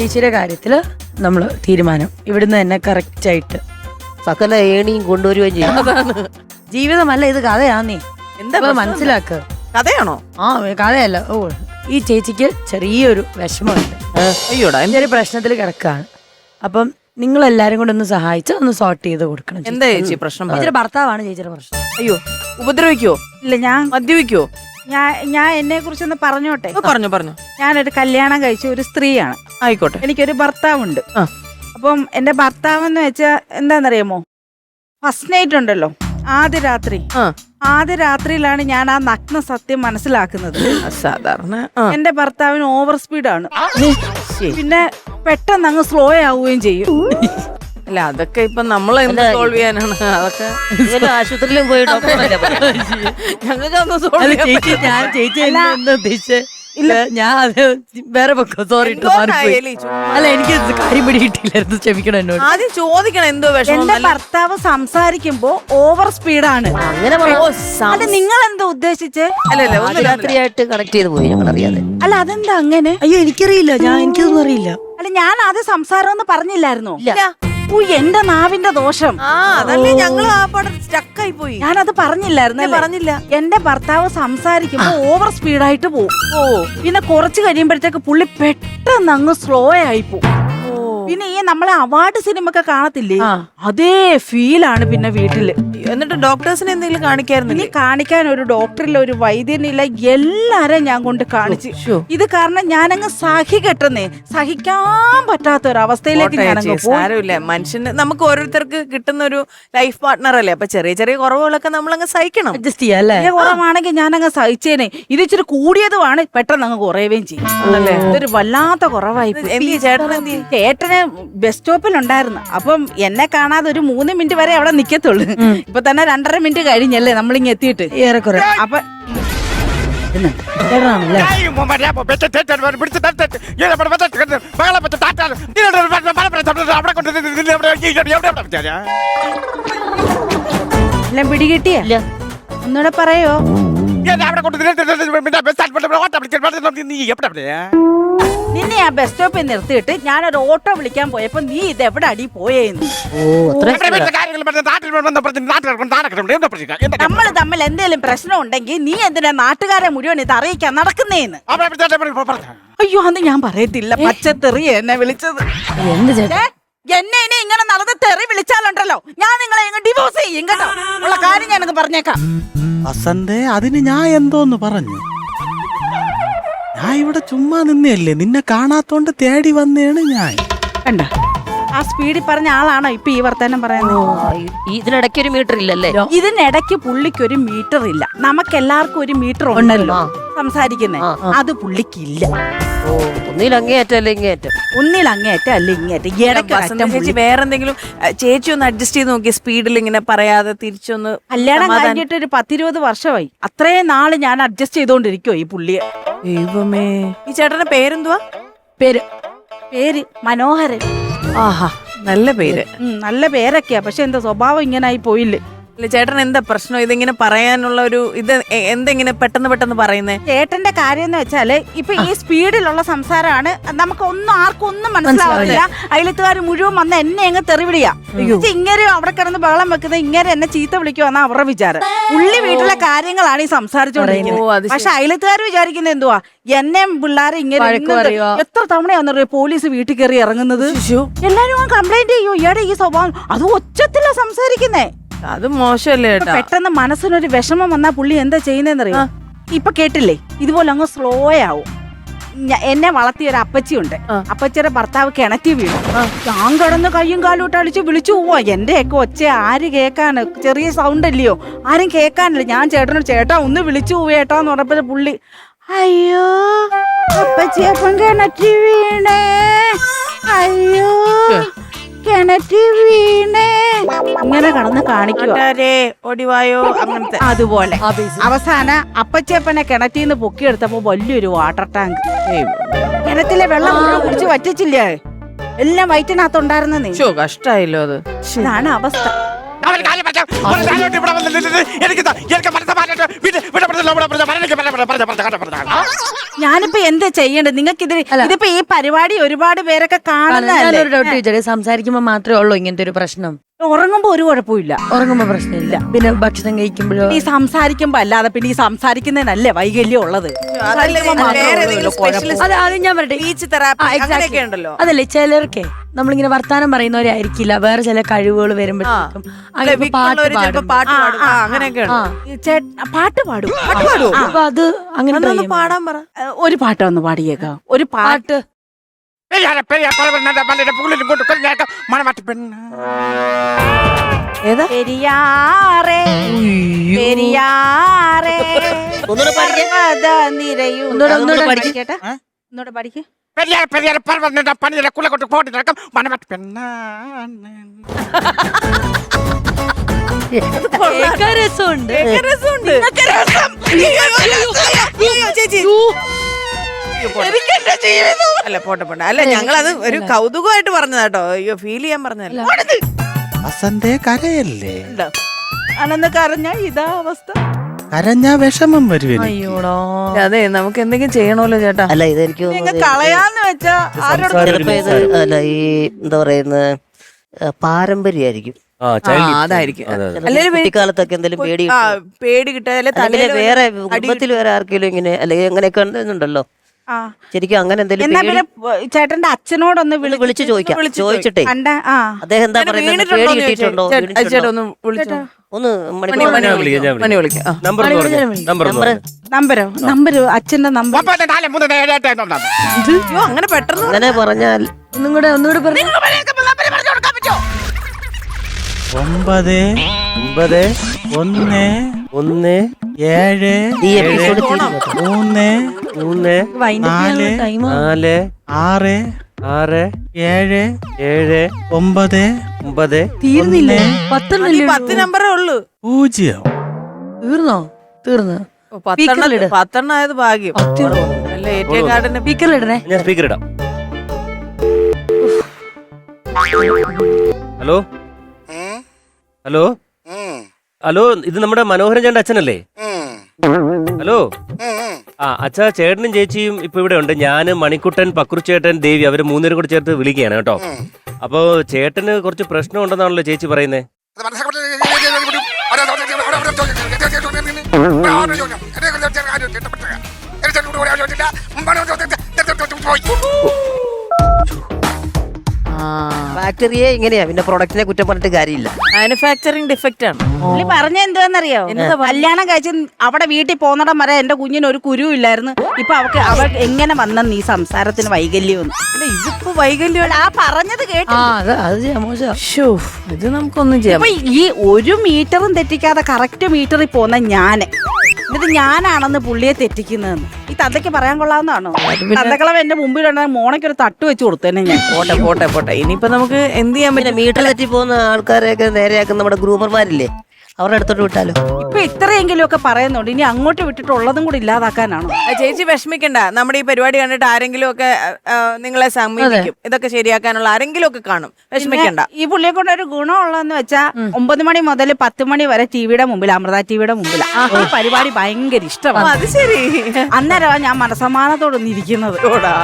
ചേച്ചിയുടെ കാര്യത്തിൽ നമ്മൾ തീരുമാനം. ഇവിടുന്ന് തന്നെ കറക്റ്റ് ആയിട്ട്. സകല ഏണിയും കൊണ്ടുവരുകയും ചെയ്യും. അതാണ്. ജീവിതമല്ല ഇത് കഥയാന്നേ. എന്താ ഇപ്പൊ? മനസ്സിലാക്ക. കഥയാണോ? ആ കഥയല്ല. ഓ ഈ ചേച്ചിക്ക് ചെറിയൊരു വിഷമമുണ്ട്. അയ്യോടാ എന്ത് ചെറിയ പ്രശ്നത്തിൽ കിടക്കാണ്. അപ്പം നിങ്ങൾ എല്ലാരും കൂടെ ഒന്ന് സഹായിച്ച് ഒന്ന് സോർട്ട് ചെയ്ത് കൊടുക്കണം എന്താ ചേച്ചി. പ്രശ്നം. ചേച്ചിയുടെ ഭർത്താവാണ് ചേച്ചിയുടെ പ്രശ്നം. അയ്യോ ഉപദ്രവിക്കോ ഇല്ല ഞാൻ മദ്യപിക്കോ ഞാൻ ഞാൻ എന്നെ കുറിച്ചൊന്ന് പറഞ്ഞോട്ടെ. പറഞ്ഞു പറഞ്ഞു പറഞ്ഞോ. ഞാനൊരു കല്യാണം കഴിച്ച ഒരു സ്ത്രീയാണ്. ആയിക്കോട്ടെ. എനിക്കൊരു ഭർത്താവുണ്ട്. ആ. അപ്പം എന്റെ ഭർത്താവ് എന്ന് വെച്ചാൽ എന്താണെന്നറിയാമോ ഫസ്റ്റ് നൈറ്റ് ഉണ്ടല്ലോ. ആദ്യ രാത്രി. ആ. ആദ്യ രാത്രിയിലാണ് ഞാൻ ആ നഗ്ന സത്യം മനസ്സിലാക്കുന്നത്. സാധാരണ ആ. എന്റെ ഭർത്താവിന് ഓവർ സ്പീഡാണ് പിന്നെ പെട്ടെന്ന് അങ്ങ് സ്ലോ ആവുകയും ചെയ്യും. അല്ല അതൊക്കെ ഇപ്പൊ നമ്മൾ എന്ത് സോൾവ് ചെയ്യാനാണ്? അതൊക്കെ ഇവർ ആശുപത്രിയിലും പോയി ഡോക്ടറല്ലേ ഞങ്ങൾക്ക് ഒന്ന് അല്ല സോൾവ് ചേച്ചി ഞാൻ ചേച്ചി എന്താ ഉദ്ദേശിച്ചത് ഇല്ല. ഞാൻ അത് വേറെ പൊക്കോ സോറി അല്ല എനിക്ക് കാര്യം പിടി കിട്ടിയില്ലായിരുന്നു ക്ഷമിക്കണം എന്നോട്. ആദ്യം ചോദിക്കണം എന്തോ എന്റെ ഭർത്താവ് സംസാരിക്കുമ്പോ ഓവർ സ്പീഡാണ് അങ്ങനെ അല്ല നിങ്ങൾ എന്താ ഉദ്ദേശിച്ച്? അല്ലല്ല രാത്രിയായിട്ട് കണക്ട് ചെയ്ത് പോയി ഞങ്ങൾ അറിയാതെ അല്ല അതെന്താ അങ്ങനെ? അയ്യോ എനിക്കറിയില്ല. ഞാൻ എനിക്കൊന്നും അറിയില്ല. അല്ല ഞാൻ അത് സംസാരം എന്ന് പറഞ്ഞില്ലായിരുന്നോ? എന്റെ നാവിന്റെ ദോഷം. ആ അതല്ലേ ഞങ്ങൾ ആ പടം സ്റ്റക്കായി പോയി. ഞാനത് പറഞ്ഞില്ലായിരുന്നു പറഞ്ഞില്ല. എന്റെ ഭർത്താവ് സംസാരിക്കുമ്പോ ഓവർ സ്പീഡായിട്ട് പോകും ഓ. പിന്നെ കുറച്ച് കഴിയുമ്പോഴത്തേക്ക് പുള്ളി പെട്ടെന്ന് അങ്ങ് സ്ലോ ആയി പോകും പിന്നെ ഈ നമ്മളെ അവാർഡ് സിനിമ ഒക്കെ കാണത്തില്ലേ. അതേ ഫീലാണ് പിന്നെ വീട്ടിൽ. എന്നിട്ട് ഡോക്ടേഴ്സിനെ എന്തെങ്കിലും ഇനി കാണിക്കാൻ ഒരു ഡോക്ടറില്ല ഒരു വൈദ്യനില്ല എല്ലാരെയും ഞാൻ കൊണ്ട് കാണിച്ചു. ഇത് കാരണം ഞാനങ്ങ് സഹികെട്ടുന്നേ സഹിക്കാൻ പറ്റാത്ത ഒരു അവസ്ഥയിലേക്ക് ഞാനങ്ങ് സാരമില്ല. മനുഷ്യന് നമുക്ക് ഓരോരുത്തർക്ക് കിട്ടുന്ന ഒരു ലൈഫ് പാർട്ട്ണർ അല്ലേ? അപ്പൊ ചെറിയ ചെറിയ കുറവുകളൊക്കെ നമ്മൾ അങ്ങ് സഹിക്കണം. അഡ്ജസ്റ്റ് ചെയ്യാം അല്ലേ? കുറവാണെങ്കിൽ ഞാനങ്ങ് സഹിച്ചേനെ. ഇത് ഇച്ചിരി കൂടിയതുമാണ്. പെട്ടെന്ന് അങ്ങ് കുറയുകയും ചെയ്യും? ഇതൊരു വല്ലാത്ത കുറവായി ചേട്ടനെ ബസ് സ്റ്റോപ്പിൽ ഉണ്ടായിരുന്നു അപ്പം എന്നെ കാണാതെ ഒരു മൂന്ന് മിനിറ്റ് വരെ അവിടെ നിക്കത്തുള്ളൂ. ഇപ്പൊ തന്നെ രണ്ടര മിനിറ്റ് കഴിഞ്ഞല്ലേ നമ്മളിങ്ങ് എത്തിയിട്ട്? ഏറെക്കുറെ. അപ്പൊ എല്ലാം പിടികിട്ടിയ? ഇല്ല. ഒന്നുകൂടെ പറയോ? നിന്നെ ആ ബസ് സ്റ്റോപ്പിൽ നിർത്തിയിട്ട് ഞാനൊരു ഓട്ടോ വിളിക്കാൻ പോയപ്പോ നീ ഇത് എവിടെ അടി പോയേന്ന്? ഓ നമ്മൾ തമ്മിൽ എന്തെങ്കിലും പ്രശ്നം ഉണ്ടെങ്കിൽ നീ എന്തിനാ നാട്ടുകാരെ മുഴുവൻ ഇത് അറിയിക്കാൻ നടക്കുന്നേന്ന്? അയ്യോ അന്ന് ഞാൻ പറയത്തില്ല. പച്ചത്തെറി എന്നെ വിളിച്ചത്. എന്ത് ചേട്ടാ? എന്നെ ഇനി ഇങ്ങനെ നടന്ന് തെറി വിളിച്ചാലുണ്ടല്ലോ. ഞാൻ നിങ്ങളെ ഡിവോഴ്സ് ചെയ്യും കേട്ടോ. ഉള്ള കാര്യം ഞാനങ്ങ് പറഞ്ഞേക്കാം. വസന്തേ അതിന് ഞാൻ എന്തോന്ന് പറഞ്ഞു? ഞാൻ ഇവിടെ ചുമ്മാ നിന്നല്ലേ നിന്നെ കാണാത്തോണ്ട് തേടി വന്നേണ് ഞാൻ. കണ്ട? ആ സ്പീഡിൽ പറഞ്ഞ ആളാണോ ഇപ്പൊ ഈ വർത്താനം പറയുന്നത്? ഇതിനിടയ്ക്ക് ഒരു മീറ്റർ ഇല്ലല്ലേ? ഇതിനിടയ്ക്ക് പുള്ളിക്ക് ഒരു മീറ്റർ ഇല്ല. നമുക്ക് എല്ലാവർക്കും ഒരു മീറ്റർ ഉണ്ടല്ലോ സംസാരിക്കുന്നേ. അത് പുള്ളിക്കില്ല. ഓ ഒന്നിൽ അങ്ങേയറ്റം അല്ലേ ഇങ്ങേയറ്റം? ഒന്നിൽ അങ്ങേറ്റം അല്ല ഇടയ്ക്ക് വസന്ത ചേച്ചി പുള്ളി. വേറെ എന്തെങ്കിലും ചേച്ചി ഒന്ന് അഡ്ജസ്റ്റ് ചെയ്ത് നോക്കി സ്പീഡിൽ ഇങ്ങനെ പറയാതെ തിരിച്ചൊന്ന് കല്യാണം സമാധാനം- കഴിഞ്ഞിട്ട് ഒരു പത്തിരുപത് വർഷമായി. അത്രയും നാൾ ഞാൻ അഡ്ജസ്റ്റ് ചെയ്തോണ്ടിരിക്കോ ഈ പുള്ളിയെ. ദൈവമേ. ഈ ചേട്ടന്റെ പേരെന്തുവാ? പേര്. പേര് മനോഹരൻ. ആഹാ നല്ല പേര്. ഉം, നല്ല പേരൊക്കെയാ. പക്ഷെ എന്താ സ്വഭാവം ഇങ്ങനെ ആയി പോയില്ലേ. ചേട്ടൻ എന്താ പ്രശ്നം? ഇതിങ്ങനെ പറയാനുള്ള ഒരു ഇത് എ- എന്തെങ്ങനെ പെട്ടെന്ന് പെട്ടെന്ന് പറയുന്നേ? ചേട്ടന്റെ കാര്യം എന്ന് വെച്ചാൽ ഇപ്പൊ ഈ സ്പീഡിലുള്ള സംസാരമാണ്. നമുക്ക് ഒന്നും ആർക്കും ഒന്നും മനസ്സിലാവുന്നില്ല അയലത്തുകാർ മുഴുവൻ വന്ന് എന്നെ അങ്ങ് തെറിവിടിയാ. ഇങ്ങനെ അവിടെ കിടന്ന് ബഹളം വെക്കുന്നത് ഇങ്ങനെ എന്നെ ചീത്ത വിളിക്കുവാന്നാ അവരുടെ വിചാരം. ഉള്ളി വീട്ടിലെ കാര്യങ്ങളാണ് ഈ ഓ, അത് സംസാരിച്ചോണ്ടിരിക്കുന്നത് ശരി. പക്ഷെ അയലത്തുകാർ വിചാരിക്കുന്നത് എന്തുവാ? എന്നെ പിള്ളേരെ ഇങ്ങനെ വഴക്ക് ഇന്നത് പറയുവാ. എത്ര പോലീസ് വീട്ടിൽ കയറി ഇറങ്ങുന്നത്? എല്ലാരും കംപ്ലൈന്റ് ചെയ്യോ. ഇയാടെ ഈ സ്വഭാവം. അത് ഒച്ചത്തില്ല സംസാരിക്കുന്നേ. അത് മോശമല്ലേ ഇപ്പൊ പെട്ടെന്ന് മനസ്സിനൊരു വിഷമം വന്നാ പുള്ളി എന്താ ചെയ്യുന്നതെന്നറിയോ ഇപ്പൊ കേട്ടില്ലേ? ഇതുപോലെ അങ്ങ് സ്ലോ ആവും. ഞ- എന്നെ വളർത്തിയ ഒരു അപ്പച്ചിയുണ്ട്. ആ. അപ്പച്ചിയുടെ ഭർത്താവ് കിണറ്റി വീണു. ഞാൻ കിടന്ന് കയ്യും കാലും ഇട്ട് അടിച്ച് വിളിച്ചു പോവാ. എന്റെ ഒക്കെ ഒച്ച ആര് കേക്കാണ് ചെറിയ സൗണ്ട് അല്ലയോ? ആരും കേക്കാനില്ല ഞാൻ ചേട്ടനോട് ചേട്ടാ ഒന്ന് വിളിച്ചു പോവേട്ടാന്ന് പറഞ്ഞപ്പോ പുള്ളി അയ്യോ അപ്പച്ചി അപ്പം കിണറ്റി വീണേ. അയ്യോ. കിണറ്റി വീണേ ഇങ്ങനെ കടന്ന് കാണിക്കുക അങ്ങനത്തെ. അതുപോലെ. അവസാന അപ്പച്ചേപ്പനെ അപ്പച്ചപ്പനെ കിണറ്റിന്ന് പൊക്കിയെടുത്തപ്പോ വലിയൊരു വാട്ടർ ടാങ്ക്. കിണറ്റിലെ വെള്ളം കുടിച്ച് വറ്റിച്ചില്ലേ? എല്ലാം വയറ്റിനകത്തുണ്ടായിരുന്നു ഷോ കഷ്ടായില്ലോ അത്. ഇതാണ് അവസ്ഥ. എനിക്ക് ഞാനിപ്പോ എന്താ ചെയ്യേണ്ടത്? നിങ്ങൾക്ക് ഇതിൽ ഇതിപ്പോ ഈ പരിപാടി ഒരുപാട് പേരൊക്കെ കാണുന്ന ഞാനൊരു ഡൗട്ട് ചോദിച്ചേ സംസാരിക്കുമ്പോ മാത്രമേ ഉള്ളൂ ഇങ്ങനത്തെ ഒരു പ്രശ്നം. ഉറങ്ങുമ്പോ ഒരു കുഴപ്പമില്ല ഉറങ്ങുമ്പോ പ്രശ്നമില്ല. പിന്നെ ഭക്ഷണം കഴിക്കുമ്പോഴോ? ഈ സംസാരിക്കുമ്പോ അല്ലാതെ പിന്നെ ഈ സംസാരിക്കുന്നതിനല്ലേ വൈകല്യം ഉള്ളത്? അതല്ലേ സംസാരിക്കുമ്പോ വേറെ ഏതെങ്കിലും specialist അത് ഞാൻ പറയട്ടെ. തെറാപ്പി അങ്ങനെയൊക്കെ ഉണ്ടല്ലോ. അതല്ലേ ചിലർക്ക് നമ്മളിങ്ങനെ വർത്താനം പറയുന്നവരായിരിക്കില്ല. വേറെ ചില കഴിവുകൾ വരുമ്പോഴത്തേക്കും. അങ്ങനെ ഇപ്പൊ പാട്ട് വിക്കുള്ളവര് പാടും. പാട്ട് പാടും. ആ അങ്ങനെയൊക്കെ ആ ഈ ചേട്ട- പാട്ട് പാടും. പാട്ട് പാടുവോ? അപ്പൊ അത് അങ്ങനെ try പാടാൻ പറ. ഒരു പാട്ട് ഒന്ന് പാടിയേക്കാം. ഒരു പാട്ട്. പാട്ട് ഏതാ? പെരിയാറേ പെരിയാറേ ഒന്നുകൂടെ പാടിക്കേ. ഒന്നുകൂടെ, ഒന്നുകൂടെ ഒന്നുകൂടെ പെരിയാർ പെരിയാറ് പർവത പണിയുടെ കുള്ള കൊണ്ട് പോട്ടി നടക്കും. രസമുണ്ട്. അയ്യോ, ചേച്ചി. അല്ല പോട്ടെ പോട്ടെ. അല്ല ഞങ്ങളത് ഒരു കൗതുകമായിട്ട് പറഞ്ഞതാട്ടോ അയ്യോ ഫീൽ ചെയ്യാൻ പറഞ്ഞതല്ല. വസന്തേ കരയല്ലേ? അനന്ത കരഞ്ഞ ഇതാ അവസ്ഥ. കരഞ്ഞാ വിഷമം വരുവേ അയ്യോടോ. അതെ നമുക്ക് എന്തെങ്കിലും ചെയ്യണമല്ലോ ചേട്ടാ. അല്ല ഇതെനിക്ക് നിങ്ങൾ തോന്നുന്നത് കളയാന്ന് വെച്ചാ ആരോട് ചിലപ്പോ ഇത് അല്ല ഈ എന്താ പറയുന്നത് പാരമ്പര്യമായിരിക്കും. ആ അതായിരിക്കും. അതെ, അതെ. അല്ലേലും വേ- കുട്ടിക്കാലത്തൊക്കെ എന്തെങ്കിലും പേടി ആ പേടി അല്ലെങ്കിൽ വേറെ കുടുംബത്തിൽ വേറെ ആർക്കെങ്കിലും ഇങ്ങനെ അല്ലെങ്കിൽ അങ്ങനെയൊക്കെ ഉണ്ടല്ലോ? ശരിക്കും അങ്ങനെ എന്തെങ്കിലും എന്നാ പിന്നെ ചേട്ടന്റെ അച്ഛനോടൊന്ന് വിളിച്ചു വിളിച്ച് ചോദിക്കാം. ചോദിച്ചിട്ടേ. കണ്ട ആ. അദ്ദേഹം എന്താ അങ്ങനെ പറയുന്നത്? പേടി കിട്ടിയിട്ടുണ്ടോ? ഒന്ന്. Number number number. നമ്പരോ? നമ്പരോ? അച്ഛന്റെ നമ്പർ? അങ്ങനെ പെട്ടെന്ന് അങ്ങനെ പറഞ്ഞാൽ ഒന്നും കൂടെ ഒന്നുകൂടെ പറഞ്ഞു. ഒമ്പത് ഒമ്പത് ഒന്ന് ഒന്ന് ഏഴ് ഈ എപ്പിസോഡ് മൂന്ന് മൂന്ന് നാല്, നാല് ആറ് ആറ് ഏഴ് ഏഴ് ഒമ്പത് ഒമ്പത്. തീർന്നില്ലേ? പത്ത് പത്തെണ്ണല്ലേ പത്ത് നമ്പറേ ഉള്ളൂ. പൂജ്യം. തീർന്നോ? തീർന്നു. പത്തെണ്ണം ആയത് ഭാഗ്യം. അല്ല എ ടി എം കാർഡിന്റെ സ്പീക്കറിലിടണേ ഞാൻ സ്പീക്കർ ഇടാം. ഹലോ? ഹലോ? ഹലോ ഇത് നമ്മുടെ മനോഹരൻ ചേട്ടന്റെ അച്ഛനല്ലേ? ഹലോ ആ അച്ഛാ ചേട്ടനും ചേച്ചിയും ഇപ്പൊ ഇവിടെ ഉണ്ട് ഞാൻ മണിക്കുട്ടൻ പക്രുച്ചേട്ടൻ ദേവി അവർ മൂന്നുപേരും കൂടെ ചേർത്ത് വിളിക്കുകയാണ് കേട്ടോ അപ്പോ ചേട്ടന് കുറച്ച് പ്രശ്നം ഉണ്ടെന്നാണല്ലോ ചേച്ചി പറയുന്നേ ഫാക്ടറിയെ ഇങ്ങനെയാ. പിന്നെ പ്രൊഡക്റ്റിനെ കുറ്റം പറഞ്ഞിട്ട് കാര്യമില്ല. മാനുഫാക്ചറിങ് ഡിഫക്റ്റ് ആണ്. പുള്ളി പറഞ്ഞ എന്തുവെന്നറിയോ? കല്യാണം കഴിച്ച് അവിടെ വീട്ടിൽ പോന്നിടം വരെ എന്റെ കുഞ്ഞിന് ഒരു കുരു ഇല്ലായിരുന്നു. ഇപ്പൊ അവക്ക് അവ എങ്ങനെ വന്നെന്ന് ഈ സംസാരത്തിന് വൈകല്യം അല്ല ഇതിപ്പോ വൈകല്യം ആ പറഞ്ഞത് കേട്ടു ആ അത് അത് ചെയ്യാം, മോശം. ശ്ശോ, ഇത് നമുക്കൊന്നും ചെയ്യാം. അപ്പൊ ഈ ഒരു മീറ്ററും തെറ്റിക്കാതെ കറക്റ്റ് മീറ്ററിൽ പോന്ന ഞാൻ. എന്നിട്ട് ഞാനാണെന്ന് പുള്ളിയെ തെറ്റിക്കുന്നതെന്ന്. തന്തയ്ക്ക് പറയാൻ കൊള്ളാവുന്നതാണോ? തന്തക്കളം എന്റെ മുമ്പിലുണ്ടെങ്കിൽ മോണയ്ക്ക് ഒരു തട്ട് വെച്ച് കൊടുത്തേനെ ഞാൻ. പോട്ടെ പോട്ടെ പോട്ടെ. ഇനിയിപ്പോ നമുക്ക് എന്ത് ചെയ്യാൻ പറ്റില്ല പറ്റും? മീറ്റർ തെറ്റി പോകുന്ന ആൾക്കാരെയൊക്കെ നേരെയാക്കുന്ന നമ്മുടെ ഗ്രൂമർമാരില്ലേ? അവരുടെ അടുത്തോട്ട് വിട്ടാലോ? ഇപ്പൊ ഇത്രയെങ്കിലും ഒക്കെ പറയുന്നുണ്ട്. ഇനി അങ്ങോട്ട് വിട്ടിട്ട് ഉള്ളതും കൂടി ഇല്ലാതാക്കാനാണോ? ആ, ചേച്ചി വിഷമിക്കണ്ട. നമ്മുടെ ഈ പരിപാടി കണ്ടിട്ട് ആരെങ്കിലും ഒക്കെ ആ, നിങ്ങളെ സമീപിക്കും. ഇതൊക്കെ ശരിയാക്കാനുള്ള ആരെങ്കിലും ഒക്കെ കാണും വിഷമിക്കണ്ട. ഈ പുള്ളിയെ കൊണ്ട് ഒരു ഗുണമുള്ളതെന്ന് വെച്ചാ ഒമ്പത് മണി മുതൽ പത്ത് മണി വരെ ടിവിയുടെ മുമ്പിൽ അമൃത ടിവിയുടെ മുമ്പിൽ. ആ പരിപാടി ഭയങ്കര ഇഷ്ടമാണ്. അത് ശരി. അന്നേരമാണ് ഞാൻ മനസമാനത്തോടൊന്നിരിക്കുന്നത് ഓടാ.